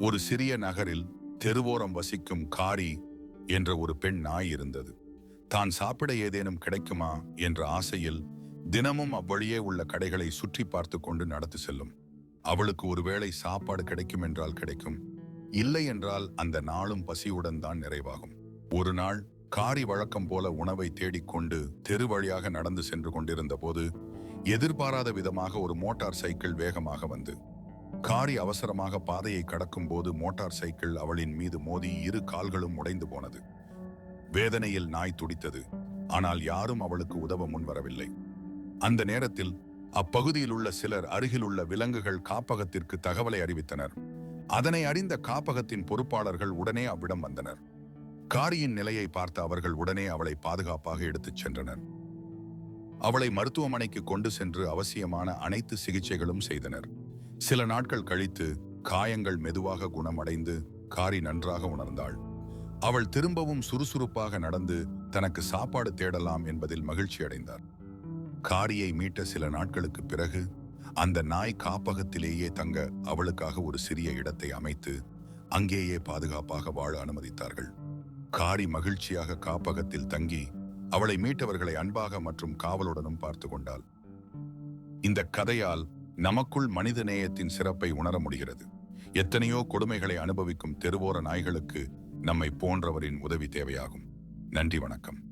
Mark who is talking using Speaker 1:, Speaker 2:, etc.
Speaker 1: ஒரு சிறிய நகரில் தெருவோரம் வசிக்கும் காரி என்ற ஒரு பெண் நாய் இருந்தது. தான் சாப்பிட ஏதேனும் கிடைக்குமா? என்ற ஆசையில் தினமும் அவ்வழியே உள்ள கடைகளை சுற்றி பார்த்து கொண்டு நடத்து செல்லும். அவளுக்கு ஒருவேளை சாப்பாடு கிடைக்கும் என்றால் கிடைக்கும். இல்லை என்றால் அந்த நாளும் பசியுடன் தான் நிறைவாகும். ஒரு நாள் காரி வழக்கம் போல உணவை தேடிக்கொண்டு தெரு வழியாக நடந்து சென்று கொண்டிருந்த போது எதிர்பாராத விதமாக ஒரு மோட்டார் சைக்கிள் வேகமாக வந்து காரி அவசரமாக பாதையை கடக்கும் போது மோட்டார் சைக்கிள் அவளின் மீது மோதி இரு கால்களும் உடைந்து போனது. வேதனையில் நாய் துடித்தது. ஆனால் யாரும் அவளுக்கு உதவ முன்வரவில்லை. அந்த நேரத்தில் அப்பகுதியில் உள்ள சிலர் அருகிலுள்ள விலங்குகள் காப்பகத்திற்கு தகவலை அறிவித்தனர். அதனை அறிந்த காப்பகத்தின் பொறுப்பாளர்கள் உடனே அவ்விடம் வந்தனர். காரியின் நிலையை பார்த்த அவர்கள் உடனே அவளை பாதுகாப்பாக எடுத்துச் சென்றனர். அவளை மருத்துவமனைக்கு கொண்டு சென்று அவசியமான அனைத்து சிகிச்சைகளும் செய்தனர். சில நாட்கள் கழித்து காயங்கள் மெதுவாக குணமடைந்து காரி நன்றாக உணர்ந்தாள். அவள் திரும்பவும் சுறுசுறுப்பாக நடந்து தனக்கு சாப்பாடு தேடலாம் என்பதில் மகிழ்ச்சி அடைந்தார். காரியை மீட்ட சில நாட்களுக்கு பிறகு அந்த நாய் காப்பகத்திலேயே தங்க அவளுக்காக ஒரு சிறிய இடத்தை அமைத்து அங்கேயே பாதுகாப்பாக வாழ அனுமதித்தார்கள். காரி மகிழ்ச்சியாக காப்பகத்தில் தங்கி அவளை மீட்டவர்களை அன்பாக மற்றும் காவலுடனும் பார்த்து கொண்டாள். இந்த கதையால் நமக்குள் மனித நேயத்தின் சிறப்பை உணர முடிகிறது. எத்தனையோ கொடுமைகளை அனுபவிக்கும் தெருவோர நாய்களுக்கு நம்மை போன்றவரின் உதவி தேவையாகும். நன்றி வணக்கம்.